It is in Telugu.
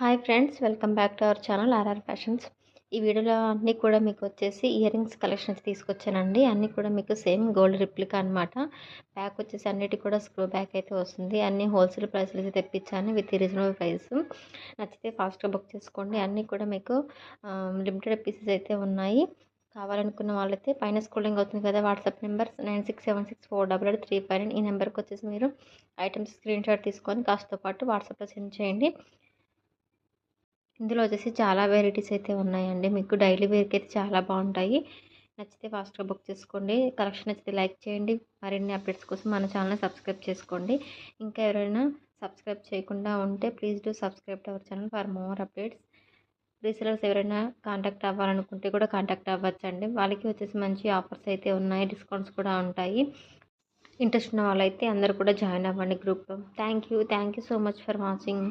Hi friends welcome back to our channel RR fashions. ఈ వీడియోలో అన్నీ కూడా మీకు వచ్చేసి ఇయర్ రింగ్స్ కలెక్షన్స్ తీసుకొచ్చానండి. అన్నీ కూడా మీకు సేమ్ గోల్డ్ రిప్లికా అనమాట బ్యాక్ వచ్చేసి అన్నిటి కూడా స్క్రూ బ్యాక్ అయితే వస్తుంది. అన్నీ హోల్సేల్ ప్రైస్లో అయితే తెప్పించాను విత్ రీజనబుల్ ప్రైస్. నచ్చితే ఫాస్ట్గా బుక్ చేసుకోండి. అన్నీ కూడా మీకు లిమిటెడ్ పీసెస్ అయితే ఉన్నాయి. కావాలనుకున్న వాళ్ళైతే పైన స్కూలింగ్ అవుతుంది కదా WhatsApp number nine six seven six four double eight three five ఈ నెంబర్కి వచ్చేసి మీరు ఐటమ్స్ స్క్రీన్ షాట్ తీసుకొని కాస్తో పాటు వాట్సాప్లో సెండ్ చేయండి. ఇందులో వచ్చేసి చాలా వెరైటీస్ అయితే ఉన్నాయండి. మీకు డైలీ వేర్కి అయితే చాలా బాగుంటాయి. నచ్చితే ఫాస్ట్గా బుక్ చేసుకోండి. కలెక్షన్ నచ్చితే లైక్ చేయండి. మరిన్ని అప్డేట్స్ కోసం మన ఛానల్ని సబ్స్క్రైబ్ చేసుకోండి. ఇంకా ఎవరైనా సబ్స్క్రైబ్ చేయకుండా ఉంటే please do subscribe to our channel for more updates resellers ఎవరైనా కాంటాక్ట్ అవ్వాలనుకుంటే కూడా కాంటాక్ట్ అవ్వచ్చండి. వాళ్ళకి వచ్చేసి మంచి ఆఫర్స్ అయితే ఉన్నాయి. డిస్కౌంట్స్ కూడా ఉంటాయి. ఇంట్రెస్ట్ ఉన్న వాళ్ళైతే అందరు కూడా జాయిన్ అవ్వండి గ్రూప్లో thank you thank you so much for watching